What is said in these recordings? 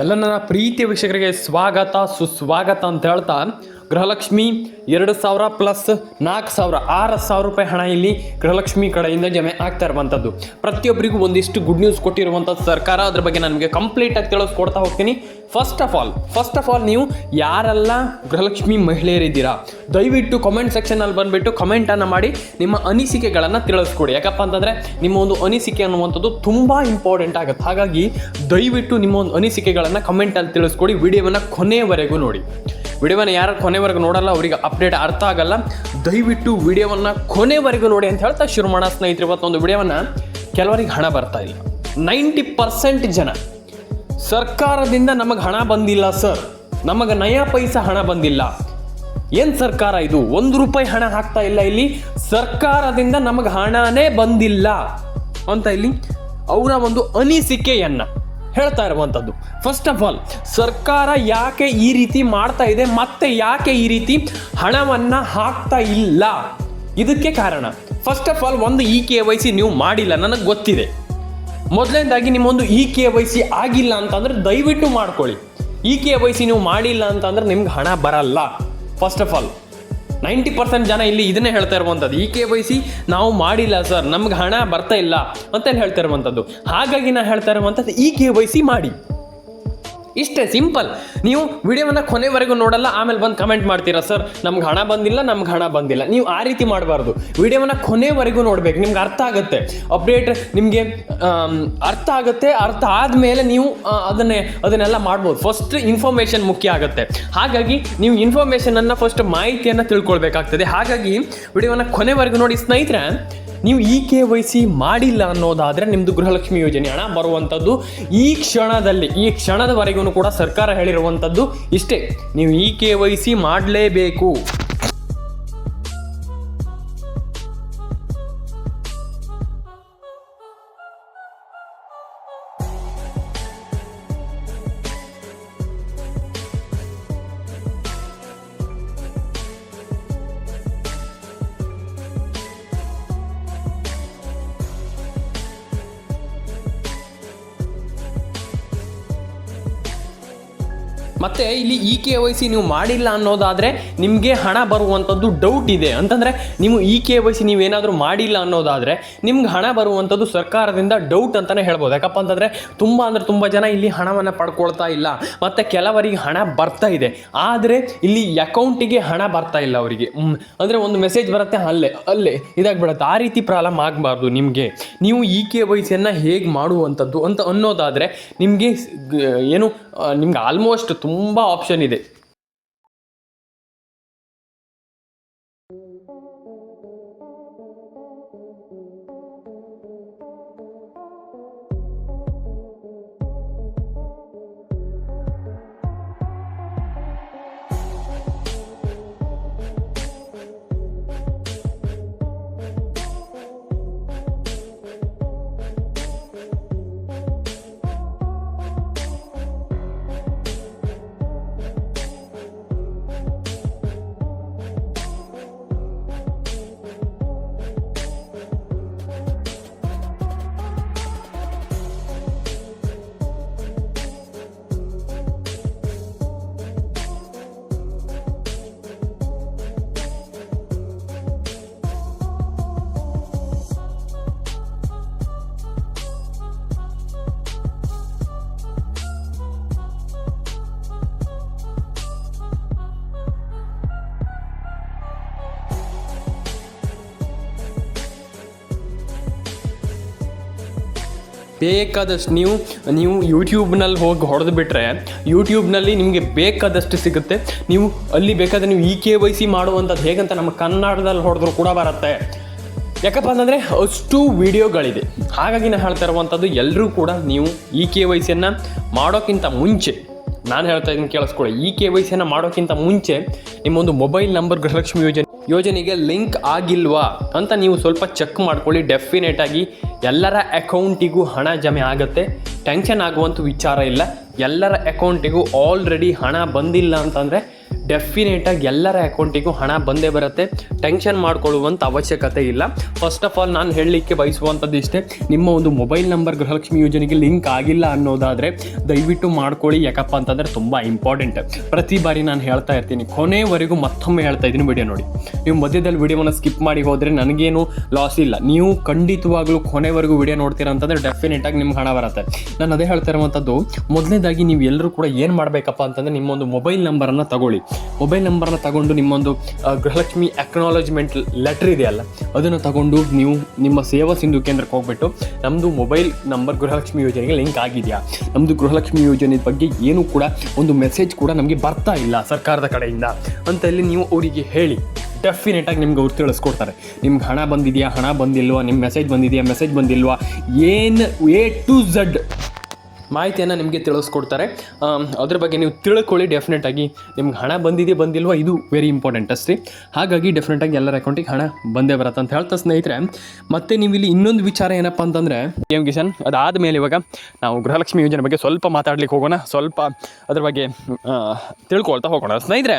ಎಲ್ಲ ನನ್ನ ಪ್ರೀತಿ ವೀಕ್ಷಕರಿಗೆ ಸ್ವಾಗತ, ಸುಸ್ವಾಗತ ಅಂತ ಹೇಳ್ತಾ, ಗೃಹಲಕ್ಷ್ಮಿ ಎರಡು ಸಾವಿರ ಪ್ಲಸ್ ನಾಲ್ಕು ಸಾವಿರ, ಆರು ಸಾವಿರ ರೂಪಾಯಿ ಹಣ ಇಲ್ಲಿ ಗೃಹಲಕ್ಷ್ಮಿ ಕಡೆಯಿಂದ ಜಮೆ ಆಗ್ತಾ ಇರುವಂಥದ್ದು ಪ್ರತಿಯೊಬ್ಬರಿಗೂ ಒಂದಿಷ್ಟು ಗುಡ್ ನ್ಯೂಸ್ ಕೊಟ್ಟಿರುವಂಥದ್ದು ಸರ್ಕಾರ. ಅದ್ರ ಬಗ್ಗೆ ನನಗೆ ಕಂಪ್ಲೀಟಾಗಿ ತಿಳಿಸ್ಕೊಡ್ತಾ ಹೋಗ್ತೀನಿ. First of all first of all ನೀವು ಯಾರೆಲ್ಲ ಗೃಹಲಕ್ಷ್ಮಿ ಮಹಿಳೆಯರಿದ್ದೀರಾ, ದಯವಿಟ್ಟು ಕಮೆಂಟ್ ಸೆಕ್ಷನಲ್ಲಿ ಬಂದುಬಿಟ್ಟು ಕಮೆಂಟನ್ನು ಮಾಡಿ, ನಿಮ್ಮ ಅನಿಸಿಕೆಗಳನ್ನು ತಿಳಿಸ್ಕೊಡಿ ಯಾಕಪ್ಪ ಅಂತಂದರೆ ನಿಮ್ಮ ಒಂದು ಅನಿಸಿಕೆ ಅನ್ನುವಂಥದ್ದು ತುಂಬ ಇಂಪಾರ್ಟೆಂಟ್ ಆಗುತ್ತೆ. ಹಾಗಾಗಿ ದಯವಿಟ್ಟು ನಿಮ್ಮ ಒಂದು ಅನಿಸಿಕೆಗಳನ್ನು ಕಮೆಂಟಲ್ಲಿ ತಿಳಿಸ್ಕೊಡಿ ವಿಡಿಯೋವನ್ನು ಕೊನೆಯವರೆಗೂ ನೋಡಿ. ವಿಡಿಯೋವನ್ನು ಯಾರು ಕೊನೆವರೆಗೂ ನೋಡಲ್ಲ, ಅವರಿಗೆ ಅಪ್ಡೇಟ್ ಅರ್ಥ ಆಗಲ್ಲ. ದಯವಿಟ್ಟು ವಿಡಿಯೋವನ್ನು ಕೊನೆವರೆಗೂ ನೋಡಿ ಅಂತ ಹೇಳ್ತಾ ಶುರು ಮಾಡೋಣ ಸ್ನೇಹಿತರೆ, ಇವತ್ತೊಂದು ವಿಡಿಯೋವನ್ನು ಕೆಲವರಿಗೆ ಹಣ ಬರ್ತಾ ಇಲ್ಲ. ನೈಂಟಿ ಪರ್ಸೆಂಟ್ ಜನ ಸರ್ಕಾರದಿಂದ ನಮಗೆ ಹಣ ಬಂದಿಲ್ಲ, ಸರ್. ನಮಗೆ ನಯಾ ಪೈಸ ಹಣ ಬಂದಿಲ್ಲ. ಏನು ಸರ್ಕಾರ ಇದು? ಒಂದು ರೂಪಾಯಿ ಹಣ ಹಾಕ್ತಾ ಇಲ್ಲ ಇಲ್ಲಿ? ಸರ್ಕಾರದಿಂದ ನಮಗೆ ಹಣನೇ ಬಂದಿಲ್ಲ ಅಂತ ಇಲ್ಲಿ ಅವರ ಒಂದು ಅನಿಸಿಕೆಯನ್ನು ಹೇಳ್ತಾ ಇರುವಂಥದ್ದು. ಫಸ್ಟ್ ಆಫ್ ಆಲ್ ಸರ್ಕಾರ ಯಾಕೆ ಈ ರೀತಿ ಮಾಡ್ತಾ ಇದೆ? ಮತ್ತೆ ಯಾಕೆ ಈ ರೀತಿ ಹಣವನ್ನು ಹಾಕ್ತಾ ಇಲ್ಲ? ಇದಕ್ಕೆ ಕಾರಣ. ಫಸ್ಟ್ ಆಫ್ ಆಲ್ ಒಂದು ಇ ಕೆ ವೈ ಸಿ ನೀವು ಮಾಡಿಲ್ಲ, ನನಗೆ ಗೊತ್ತಿದೆ. ಮೊದಲನೇದಾಗಿ ನಿಮ್ಮೊಂದು ಇ ಕೆ ವೈ ಸಿ ಆಗಿಲ್ಲ ಅಂತಂದ್ರೆ ದಯವಿಟ್ಟು ಮಾಡ್ಕೊಳ್ಳಿ. ಇ ಕೆ ವೈ ಸಿ ನೀವು ಮಾಡಿಲ್ಲ ಅಂತಂದ್ರೆ ನಿಮ್ಗೆ ಹಣ ಬರಲ್ಲ. First of all ninety percent ಜನ ಇಲ್ಲಿ ಇದನ್ನೇ ಹೇಳ್ತಾ ಇರುವಂಥದ್ದು. ಇ ಕೆ ವೈ ಸಿ ನಾವು ಮಾಡಿಲ್ಲ ಸರ್, ನಮ್ಗೆ ಹಣ ಬರ್ತಾ ಇಲ್ಲ ಅಂತ ಹೇಳ್ತಾ ಇರುವಂಥದ್ದು. ಹಾಗಾಗಿ ನಾನು ಹೇಳ್ತಾ ಇರುವಂಥದ್ದು ಇ ಕೆ ವೈ ಸಿ ಮಾಡಿ. ಇಷ್ಟೇ ಸಿಂಪಲ್. ನೀವು ವಿಡಿಯೋವನ್ನು ಕೊನೆವರೆಗೂ ನೋಡಲ್ಲ, ಆಮೇಲೆ ಬಂದು ಕಮೆಂಟ್ ಮಾಡ್ತೀರಾ, ಸರ್, ನಮ್ಗೆ ಹಣ ಬಂದಿಲ್ಲ, ನಮ್ಗೆ ಹಣ ಬಂದಿಲ್ಲ. ನೀವು ಆ ರೀತಿ ಮಾಡಬಾರ್ದು. ವಿಡಿಯೋವನ್ನು ಕೊನೆವರೆಗೂ ನೋಡ್ಬೇಕು, ನಿಮ್ಗೆ ಅರ್ಥ ಆಗುತ್ತೆ. ಅಪ್ಡೇಟ್ ನಿಮಗೆ ಅರ್ಥ ಆಗುತ್ತೆ, ಅರ್ಥ ಆದಮೇಲೆ ನೀವು ಅದನ್ನೇ, ಅದನ್ನೆಲ್ಲ ಮಾಡ್ಬೋದು. ಫಸ್ಟ್ ಇನ್ಫಾರ್ಮೇಷನ್ ಮುಖ್ಯ ಆಗುತ್ತೆ. ಹಾಗಾಗಿ ನೀವು ಇನ್ಫಾರ್ಮೇಷನನ್ನು ಫಸ್ಟ್ ಮಾಹಿತಿಯನ್ನು ತಿಳ್ಕೊಳ್ಬೇಕಾಗ್ತದೆ. ಹಾಗಾಗಿ ವಿಡಿಯೋವನ್ನು ಕೊನೆವರೆಗೂ ನೋಡಿ, ಸ್ನೇಹಿತರೆ ನೀವು ಇ ಕೆ ವೈ ಸಿ ಮಾಡಿಲ್ಲ ಅನ್ನೋದಾದರೆ ನಿಮ್ಮದು ಗೃಹಲಕ್ಷ್ಮಿ ಯೋಜನೆ ಹಣ ಬರುವಂಥದ್ದು ಈ ಕ್ಷಣದಲ್ಲಿ, ಈ ಕ್ಷಣದವರೆಗೂ ಕೂಡ ಸರ್ಕಾರ ಹೇಳಿರುವಂಥದ್ದು ಇಷ್ಟೇ. ನೀವು ಇ ಕೆ ವೈ ಸಿ ಮಾಡಲೇಬೇಕು. ಮತ್ತೆ ಇಲ್ಲಿ ಇ ಕೆ ವೈ ಸಿ ನೀವು ಮಾಡಿಲ್ಲ ಅನ್ನೋದಾದರೆ ನಿಮಗೆ ಹಣ ಬರುವಂಥದ್ದು ಡೌಟ್ ಇದೆ. ಅಂತಂದರೆ ನೀವು ಇ ಕೆ ವೈ ಸಿ ನೀವೇನಾದರೂ ಮಾಡಿಲ್ಲ ಅನ್ನೋದಾದರೆ ನಿಮ್ಗೆ ಹಣ ಬರುವಂಥದ್ದು ಸರ್ಕಾರದಿಂದ ಡೌಟ್ ಅಂತಲೇ ಹೇಳ್ಬೋದು. ಯಾಕಪ್ಪ ಅಂತಂದರೆ ತುಂಬ ಅಂದರೆ ತುಂಬ ಜನ ಇಲ್ಲಿ ಹಣವನ್ನು ಪಡ್ಕೊಳ್ತಾ ಇಲ್ಲ. ಮತ್ತು ಕೆಲವರಿಗೆ ಹಣ ಬರ್ತಾ ಇದೆ. ಆದರೆ ಇಲ್ಲಿ ಅಕೌಂಟಿಗೆ ಹಣ ಬರ್ತಾ ಇಲ್ಲ ಅವರಿಗೆ. ಅಂದರೆ ಒಂದು ಮೆಸೇಜ್ ಬರುತ್ತೆ, ಅಲ್ಲೇ ಅಲ್ಲೇ ಇದಾಗ್ಬಿಡುತ್ತೆ. ಆ ರೀತಿ ಪ್ರಾಬ್ಲಮ್ ಆಗಬಾರ್ದು ನಿಮಗೆ. ನೀವು ಇ ಕೆ ವೈ ಸಿಯನ್ನು ಹೇಗೆ ಮಾಡುವಂಥದ್ದು ಅಂತ ಅನ್ನೋದಾದರೆ ನಿಮಗೆ ಏನು ನಿಮ್ಗೆ ಆಲ್ಮೋಸ್ಟ್ ತುಂಬ ಆಪ್ಷನ್ ಇದೆ. ಬೇಕಾದಷ್ಟು ನೀವು ನೀವು ಯೂಟ್ಯೂಬ್ನಲ್ಲಿ ಹೋಗಿ ಹೊಡೆದು ಬಿಟ್ಟರೆ ಯೂಟ್ಯೂಬ್ನಲ್ಲಿ ನಿಮಗೆ ಬೇಕಾದಷ್ಟು ಸಿಗುತ್ತೆ. ನೀವು ಅಲ್ಲಿ ಬೇಕಾದ್ರೆ ನೀವು ಇ ಕೆ ವೈ ಸಿ ಮಾಡುವಂಥದ್ದು ಹೇಗಂತ ನಮ್ಮ ಕನ್ನಡದಲ್ಲಿ ಹೊಡೆದ್ರು ಕೂಡ ಬರುತ್ತೆ. ಯಾಕಪ್ಪ ಅಂತಂದರೆ ಅಷ್ಟು ವಿಡಿಯೋಗಳಿದೆ. ಹಾಗಾಗಿ ನಾನು ಹೇಳ್ತಾ ಇರುವಂಥದ್ದು ಎಲ್ಲರೂ ಕೂಡ ನೀವು ಇ ಕೆ ವೈ ಸಿಯನ್ನು ಮಾಡೋಕ್ಕಿಂತ ಮುಂಚೆ, ನಾನು ಹೇಳ್ತಾ ಇದ್ದೀನಿ ಕೇಳಿಸ್ಕೊಳ್ಳಿ. ಇ ಕೆ ವೈ ಸಿಯನ್ನು ಮಾಡೋಕ್ಕಿಂತ ಮುಂಚೆ ನಿಮ್ಮೊಂದು ಮೊಬೈಲ್ ನಂಬರ್ ಗೃಹಲಕ್ಷ್ಮಿ ಯೋಜನೆ ಯೋಜನೆಗೆ ಲಿಂಕ್ ಆಗಿಲ್ವಾ ಅಂತ ನೀವು ಸ್ವಲ್ಪ ಚೆಕ್ ಮಾಡ್ಕೊಳ್ಳಿ. ಡೆಫಿನೆಟಾಗಿ ಎಲ್ಲರ ಅಕೌಂಟಿಗೂ ಹಣ ಜಮೆ ಆಗುತ್ತೆ. ಟೆನ್ಷನ್ ಆಗುವಂಥ ವಿಚಾರ ಇಲ್ಲ. ಎಲ್ಲರ ಅಕೌಂಟಿಗೂ ಆಲ್ರೆಡಿ ಹಣ ಬಂದಿಲ್ಲ ಅಂತಂದರೆ ಡೆಫಿನೇಟಾಗಿ ಎಲ್ಲರ ಅಕೌಂಟಿಗೂ ಹಣ ಬಂದೇ ಬರುತ್ತೆ. ಟೆನ್ಷನ್ ಮಾಡ್ಕೊಳ್ಳುವಂಥ ಅವಶ್ಯಕತೆ ಇಲ್ಲ. ಫಸ್ಟ್ ಆಫ್ ಆಲ್ ನಾನು ಹೇಳಲಿಕ್ಕೆ ಬಯಸುವಂಥದ್ದು ಇಷ್ಟೇ. ನಿಮ್ಮ ಒಂದು ಮೊಬೈಲ್ ನಂಬರ್ ಗೃಹಲಕ್ಷ್ಮಿ ಯೋಜನೆಗೆ ಲಿಂಕ್ ಆಗಿಲ್ಲ ಅನ್ನೋದಾದರೆ ದಯವಿಟ್ಟು ಮಾಡ್ಕೊಳ್ಳಿ. ಯಾಕಪ್ಪ ಅಂತಂದರೆ ತುಂಬ ಇಂಪಾರ್ಟೆಂಟ್ ಪ್ರತಿ ಬಾರಿ ನಾನು ಹೇಳ್ತಾ ಇರ್ತೀನಿ. ಕೊನೆವರೆಗೂ ಮತ್ತೊಮ್ಮೆ ಹೇಳ್ತಾ ಇದ್ದೀನಿ ವಿಡಿಯೋ ನೋಡಿ. ನೀವು ಮಧ್ಯದಲ್ಲಿ ವಿಡಿಯೋವನ್ನು ಸ್ಕಿಪ್ ಮಾಡಿ ಹೋದರೆ ನನಗೇನು ಲಾಸ್ ಇಲ್ಲ. ನೀವು ಖಂಡಿತವಾಗ್ಲೂ ಕೊನೆವರೆಗೂ ವಿಡಿಯೋ ನೋಡ್ತೀರಾ ಅಂತಂದರೆ ಡೆಫಿನೆಟಾಗಿ ನಿಮ್ಗೆ ಹಣ ಬರುತ್ತೆ. ನಾನು ಅದೇ ಹೇಳ್ತಾ ಇರುವಂಥದ್ದು. ಮೊದಲನೇದಾಗಿ ನೀವು ಎಲ್ಲರೂ ಕೂಡ ಏನು ಮಾಡಬೇಕಪ್ಪ ಅಂತಂದರೆ ನಿಮ್ಮೊಂದು ಮೊಬೈಲ್ ನಂಬರನ್ನು ತಗೊಳ್ಳಿ. ಮೊಬೈಲ್ ನಂಬರ್ನ ತಗೊಂಡು ನಿಮ್ಮೊಂದು ಗೃಹಲಕ್ಷ್ಮಿ ಅಕ್ನಾಲಜ್ಮೆಂಟ್ ಲೆಟ್ರ್ ಇದೆಯಲ್ಲ, ಅದನ್ನು ತಗೊಂಡು ನೀವು ನಿಮ್ಮ ಸೇವಾ ಸಿಂಧು ಕೇಂದ್ರಕ್ಕೆ ಹೋಗ್ಬಿಟ್ಟು ನಮ್ಮದು ಮೊಬೈಲ್ ನಂಬರ್ ಗೃಹಲಕ್ಷ್ಮಿ ಯೋಜನೆಗೆ ಲಿಂಕ್ ಆಗಿದೆಯಾ? ನಮ್ಮದು ಗೃಹಲಕ್ಷ್ಮಿ ಯೋಜನೆ ಬಗ್ಗೆ ಏನು ಕೂಡ ಒಂದು ಮೆಸೇಜ್ ಕೂಡ ನಮಗೆ ಬರ್ತಾ ಇಲ್ಲ ಸರ್ಕಾರದ ಕಡೆಯಿಂದ. ಅಂತ ಇಲ್ಲಿ ನೀವು ಅವರಿಗೆ ಹೇಳಿ. ಡೆಫಿನೆಟಾಗಿ ನಿಮ್ಗೆ ಅವ್ರು ತಿಳಿಸ್ಕೊಡ್ತಾರೆ. ನಿಮ್ಗೆ ಹಣ ಬಂದಿದೆಯಾ, ಹಣ ಬಂದಿಲ್ವಾ ನಿಮ್ಮ ಮೆಸೇಜ್ ಬಂದಿದೆಯಾ ಮೆಸೇಜ್ ಬಂದಿಲ್ವಾ, ಏನು ಎ ಟು ಝಡ್ ಮಾಹಿತಿಯನ್ನು ನಿಮಗೆ ತಿಳಿಸ್ಕೊಡ್ತಾರೆ. ಅದ್ರ ಬಗ್ಗೆ ನೀವು ತಿಳ್ಕೊಳ್ಳಿ ಡೆಫಿನೆಟಾಗಿ ನಿಮ್ಗೆ ಹಣ ಬಂದಿದೆ, ಬಂದಿಲ್ವಾ, ಇದು ವೆರಿ ಇಂಪಾರ್ಟೆಂಟ್ ಅಷ್ಟೇ. ಹಾಗಾಗಿ ಡೆಫಿನೆಟಾಗಿ ಎಲ್ಲರ ಅಕೌಂಟಿಗೆ ಹಣ ಬಂದೇ ಬರುತ್ತೆ ಅಂತ ಹೇಳ್ತಾ ಸ್ನೇಹಿತರೆ. ಮತ್ತು ನೀವು ಇಲ್ಲಿ ಇನ್ನೊಂದು ವಿಚಾರ ಏನಪ್ಪ ಅಂತಂದರೆ, ಎಂ ಕಿಶನ್, ಅದಾದಮೇಲೆ ಇವಾಗ ನಾವು ಗೃಹಲಕ್ಷ್ಮಿ ಯೋಜನೆ ಬಗ್ಗೆ ಸ್ವಲ್ಪ ಮಾತಾಡ್ಲಿಕ್ಕೆ ಹೋಗೋಣ. ಸ್ವಲ್ಪ ಅದ್ರ ಬಗ್ಗೆ ತಿಳ್ಕೊಳ್ತಾ ಹೋಗೋಣ. ಸ್ನೇಹಿತರೆ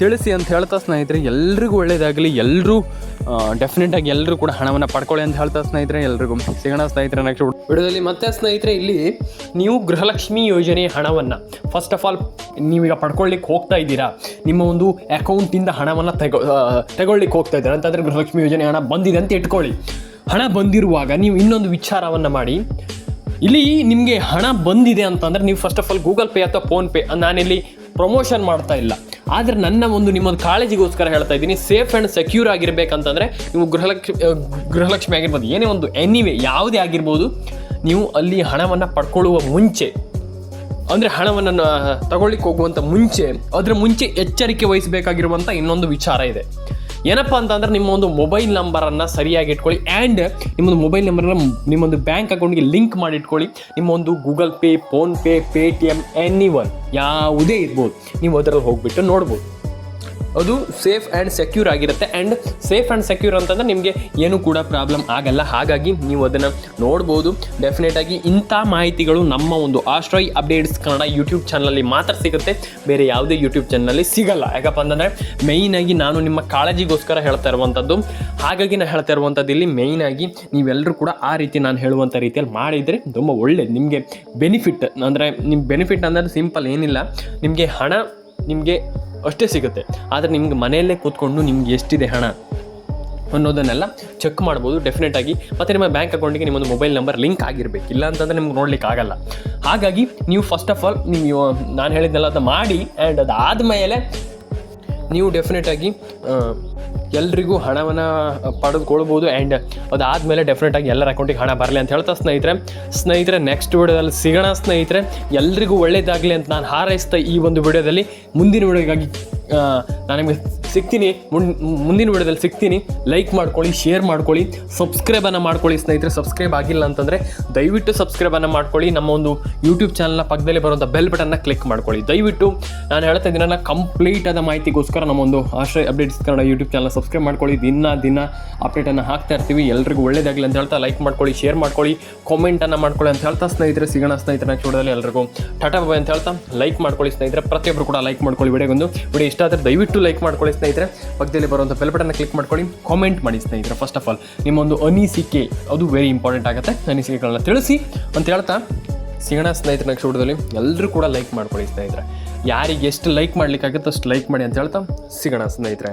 ತಿಳಿಸಿ ಅಂತ ಹೇಳ್ತಾ ಸ್ನೇಹಿತರೆ, ಎಲ್ರಿಗೂ ಒಳ್ಳೆಯದಾಗಲಿ ಎಲ್ಲರೂ ಡೆಫಿನೆಟಾಗಿ ಎಲ್ಲರೂ ಕೂಡ ಹಣವನ್ನು ಪಡ್ಕೊಳ್ಳಿ ಅಂತ ಹೇಳ್ತಾ ಸ್ನೇಹಿತರೆ, ಎಲ್ರಿಗೂ. ಸಿಗೋಣ ಸ್ನೇಹಿತರೆ ನೆಕ್ಸ್ಟ್ ವಿಡಿಯೋದಲ್ಲಿ ಮತ್ತೆ ಸ್ನೇಹಿತರೆ, ಇಲ್ಲಿ ನೀವು ಗೃಹಲಕ್ಷ್ಮಿ ಯೋಜನೆ ಹಣವನ್ನು ಫಸ್ಟ್ ಆಫ್ ಆಲ್ ನೀವೀಗ ಪಡ್ಕೊಳ್ಳಿಕ್ಕೆ ಹೋಗ್ತಾ ಇದ್ದೀರಾ? ನಿಮ್ಮ ಒಂದು ಅಕೌಂಟಿಂದ ಹಣವನ್ನು ತೆಗೊ ತಗೊಳ್ಳಿಕ್ಕೆ ಹೋಗ್ತಾ ಇದ್ದೀರಾ? ಅಂತಂದರೆ ಗೃಹಲಕ್ಷ್ಮಿ ಯೋಜನೆ ಹಣ ಬಂದಿದೆ ಅಂತ ಇಟ್ಕೊಳ್ಳಿ. ಹಣ ಬಂದಿರುವಾಗ ನೀವು ಇನ್ನೊಂದು ವಿಚಾರವನ್ನು ಮಾಡಿ. ಇಲ್ಲಿ ನಿಮಗೆ ಹಣ ಬಂದಿದೆ ಅಂತಂದರೆ ನೀವು first of all Google Pay ಅಥವಾ ಫೋನ್ಪೇ ನಾನಿಲ್ಲಿ ಪ್ರಮೋಷನ್ ಮಾಡ್ತಾ ಇಲ್ಲ. ಆದರೆ ನನ್ನ ಒಂದು ನಿಮ್ಮೊಂದು ಕಾಳಜಿಗೋಸ್ಕರ ಹೇಳ್ತಾ ಇದ್ದೀನಿ ಸೇಫ್ ಆ್ಯಂಡ್ ಸೆಕ್ಯೂರ್ ಆಗಿರಬೇಕಂತಂದರೆ ನೀವು ಗೃಹಲಕ್ಷ್ಮಿ ಗೃಹಲಕ್ಷ್ಮಿ ಆಗಿರ್ಬೋದು. ಏನೇ ಒಂದು ಎನಿವೆ ಯಾವುದೇ ಆಗಿರ್ಬೋದು, ನೀವು ಅಲ್ಲಿ ಹಣವನ್ನು ಪಡ್ಕೊಳ್ಳುವ ಮುಂಚೆ, ಅಂದರೆ ಹಣವನ್ನು ತಗೊಳ್ಳಿಕ್ಕೆ ಹೋಗುವಂಥ ಮುಂಚೆ, ಅದರ ಮುಂಚೆ ಎಚ್ಚರಿಕೆ ವಹಿಸಬೇಕಾಗಿರುವಂಥ ಇನ್ನೊಂದು ವಿಚಾರ ಇದೆ. ಏನಪ್ಪ ಅಂತಂದ್ರೆ ನಿಮ್ಮ ಒಂದು ಮೊಬೈಲ್ ನಂಬರನ್ನು ಸರಿಯಾಗಿ ಇಟ್ಕೊಳ್ಳಿ ಆ್ಯಂಡ್ ನಿಮ್ಮೊಂದು ಮೊಬೈಲ್ ನಂಬರನ್ನು ನಿಮ್ಮೊಂದು ಬ್ಯಾಂಕ್ ಅಕೌಂಟ್ಗೆ ಲಿಂಕ್ ಮಾಡಿ ಇಟ್ಕೊಳ್ಳಿ. ನಿಮ್ಮ ಒಂದು Google Pay PhonePe pay any one ಯಾವುದೇ ಇರ್ಬೋದು, ನೀವು ಅದರಲ್ಲಿ ಹೋಗ್ಬಿಟ್ಟು ನೋಡ್ಬೋದು. ಅದು ಸೇಫ್ ಆ್ಯಂಡ್ ಸೆಕ್ಯೂರ್ ಆಗಿರುತ್ತೆ. ಆ್ಯಂಡ್ ಸೇಫ್ ಆ್ಯಂಡ್ ಸೆಕ್ಯೂರ್ ಅಂತಂದ್ರೆ ನಿಮಗೆ ಏನೂ ಕೂಡ ಪ್ರಾಬ್ಲಮ್ ಆಗಲ್ಲ. ಹಾಗಾಗಿ ನೀವು ಅದನ್ನು ನೋಡ್ಬೋದು. ಡೆಫಿನೆಟಾಗಿ ಇಂಥ ಮಾಹಿತಿಗಳು ನಮ್ಮ ಒಂದು ಆಶ್ರಯ್ ಅಪ್ಡೇಟ್ಸ್ ಕನ್ನಡ ಯೂಟ್ಯೂಬ್ ಚಾನಲಲ್ಲಿ ಮಾತ್ರ ಸಿಗುತ್ತೆ. ಬೇರೆ ಯಾವುದೇ ಯೂಟ್ಯೂಬ್ ಚಾನಲಲ್ಲಿ ಸಿಗಲ್ಲ. ಯಾಕಪ್ಪ ಅಂತಂದರೆ ಮೇಯ್ನಾಗಿ ನಾನು ನಿಮ್ಮ ಕಾಳಜಿಗೋಸ್ಕರ ಹೇಳ್ತಾ ಇರುವಂಥದ್ದು ಹಾಗಾಗಿ ನಾನು ಹೇಳ್ತಾ ಇರುವಂಥದ್ದು ಇಲ್ಲಿ ಮೇಯ್ನಾಗಿ ನೀವೆಲ್ಲರೂ ಕೂಡ ಆ ರೀತಿ ನಾನು ಹೇಳುವಂಥ ರೀತಿಯಲ್ಲಿ ಮಾಡಿದರೆ ತುಂಬ ಒಳ್ಳೆಯದು ನಿಮಗೆ ಬೆನಿಫಿಟ್ ಅಂದರೆ ನಿಮ್ಮ ಬೆನಿಫಿಟ್ ಅಂದರೆ ಸಿಂಪಲ್ ಏನಿಲ್ಲ. ನಿಮಗೆ ಹಣ ನಿಮಗೆ ಅಷ್ಟೇ ಸಿಗುತ್ತೆ. ಆದರೆ ನಿಮ್ಗೆ ಮನೆಯಲ್ಲೇ ಕೂತ್ಕೊಂಡು ನಿಮ್ಗೆ ಎಷ್ಟಿದೆ ಹಣ ಅನ್ನೋದನ್ನೆಲ್ಲ ಚೆಕ್ ಮಾಡ್ಬೋದು ಡೆಫಿನೆಟ್ ಆಗಿ. ಮತ್ತು ನಿಮ್ಮ ಬ್ಯಾಂಕ್ ಅಕೌಂಟಿಗೆ ನಿಮ್ಮೊಂದು ಮೊಬೈಲ್ ನಂಬರ್ ಲಿಂಕ್ ಆಗಿರಬೇಕು. ಇಲ್ಲ ಅಂತಂದರೆ ನಿಮ್ಗೆ ನೋಡ್ಲಿಕ್ಕೆ ಆಗಲ್ಲ. ಹಾಗಾಗಿ ನೀವು ಫಸ್ಟ್ ಆಫ್ ಆಲ್ ನೀವು ನಾನು ಹೇಳಿದ್ನೆಲ್ಲ ಅದು ಮಾಡಿ ಆ್ಯಂಡ್ ಅದಾದಮೇಲೆ ನೀವು ಡೆಫಿನೆಟಾಗಿ ಎಲ್ರಿಗೂ ಹಣವನ್ನು ಪಡೆದುಕೊಳ್ಬೋದು ಆ್ಯಂಡ್ ಅದಾದಮೇಲೆ ಡೆಫಿನೆಟಾಗಿ ಎಲ್ಲರ ಅಕೌಂಟಿಗೆ ಹಣ ಬರಲಿ ಅಂತ ಹೇಳ್ತಾ ಸ್ನೇಹಿತರೆ. ಸ್ನೇಹಿತರೆ ನೆಕ್ಸ್ಟ್ ವಿಡಿಯೋದಲ್ಲಿ ಸಿಗೋಣ ಸ್ನೇಹಿತರೆ. ಎಲ್ರಿಗೂ ಒಳ್ಳೇದಾಗಲಿ ಅಂತ ನಾನು ಹಾರೈಸ್ತಾ ಈ ಒಂದು ವಿಡಿಯೋದಲ್ಲಿ ಮುಂದಿನ ವಿಡಿಯೋಗಾಗಿ ನಾನು ನಿಮಗೆ ಸಿಗ್ತೀನಿ. ಮುಂದಿನ ವಿಡಿಯೋದಲ್ಲಿ ಸಿಗ್ತೀನಿ. ಲೈಕ್ ಮಾಡ್ಕೊಳ್ಳಿ ಶೇರ್ ಮಾಡ್ಕೊಳ್ಳಿ. ಸಬ್ಸ್ಕ್ರೈಬನ್ನು ಮಾಡ್ಕೊಳ್ಳಿ ಸ್ನೇಹಿತರೆ. ಸಬ್ಸ್ಕ್ರೈಬ್ ಆಗಿಲ್ಲ ಅಂತಂದರೆ ದಯವಿಟ್ಟು ಸಬ್ಸ್ಕ್ರೈಬನ್ನು ಮಾಡ್ಕೊಳ್ಳಿ. ನಮ್ಮ ಒಂದು ಯೂಟ್ಯೂಬ್ ಚಾನಲ್ನ ಪಕ್ಕದಲ್ಲಿ ಬರುವಂಥ ಬೆಲ್ ಬಟನ್ನ ಕ್ಲಿಕ್ ಮಾಡ್ಕೊಳ್ಳಿ. ದಯವಿಟ್ಟು ನಾನು ಹೇಳ್ತಾ ಇದ್ದೀನಲ್ಲ ಕಂಪ್ಲೀಟ್ ಆದ ಮಾಹಿತಿಗೋಸ್ಕರ ನಮ್ಮೊಂದು Ashraya updates Kannada YouTube channel subscribe ಮಾಡ್ಕೊಳ್ಳಿ. ದಿನ ದಿನ ಅಪ್ಡೇಟನ್ನು ಹಾಕ್ತಾ ಇರ್ತೀವಿ. ಎಲ್ರಿಗೂ ಒಳ್ಳೇದಾಗಲಿ ಅಂತ ಹೇಳ್ತಾ ಲೈಕ್ ಮಾಡ್ಕೊಳ್ಳಿ ಶೇರ್ ಮಾಡ್ಕೊಳ್ಳಿ ಕಾಮೆಂಟನ್ನು ಮಾಡ್ಕೊಳ್ಳಿ ಅಂತ ಹೇಳ್ತಾ ಸ್ನೇಹಿತರೆ, ಸಿಗೋಣ ಸ್ನೇಹಿತರ ನೆಕ್ಸ್ಟ್ ಎಲ್ರಿಗೂ. ಟಾಟಾ ಬಾಯ್ ಅಂತ ಹೇಳ್ತಾ ಲೈಕ್ ಮಾಡ್ಕೊಳ್ಳಿ ಸ್ನೇಹಿತರೆ. ಪ್ರತಿಯೊಬ್ಬರು ಕೂಡ ಲೈಕ್ ಮಾಡ್ಕೊಳ್ಳಿ. ವಿಡಿಯೋಗೊಂದು, ವಿಡಿಯೋ ಇಷ್ಟ ಆದರೆ ದಯವಿಟ್ಟು ಲೈಕ್ ಮಾಡ್ಕೊಳ್ಳಿ ಸ್ನೇಹಿತರೆ. ಪಕ್ಕದಲ್ಲಿ ಬರುವಂಥ ಬೆಲ್ ಬಟನ್ನ ಕ್ಲಿಕ್ ಮಾಡ್ಕೊಳ್ಳಿ. ಕಾಮೆಂಟ್ ಮಾಡಿ ಸ್ನೇಹಿತರೆ ಫಸ್ಟ್ ಆಫ್ ಆಲ್ ನಿಮ್ಮೊಂದು ಅನಿಸಿಕೆ, ಅದು ವೆರಿ ಇಂಪಾರ್ಟೆಂಟ್ ಆಗುತ್ತೆ. ಅನಿಸಿಕೆಗಳನ್ನ ತಿಳಿಸಿ. ಅಂತ ಹೇಳ್ತಾ ಸಿಗೋಣ ಸ್ನೇಹಿತರ ನೆಕ್ಸ್ಟ್ ವಿಡಿಯೋದಲ್ಲಿ. ಎಲ್ಲರೂ ಕೂಡ ಲೈಕ್ ಮಾಡ್ಕೊಳ್ಳಿ ಸ್ನೇಹಿತರೆ. ಯಾರಿಗೆ ಎಷ್ಟು ಲೈಕ್ ಮಾಡ್ಲಿಕ್ಕಾಗುತ್ತೆ ಅಷ್ಟು ಲೈಕ್ ಮಾಡಿ ಅಂತ ಹೇಳ್ತಾ ಸಿಗೋಣ ಸ್ನೇಹಿತರೆ.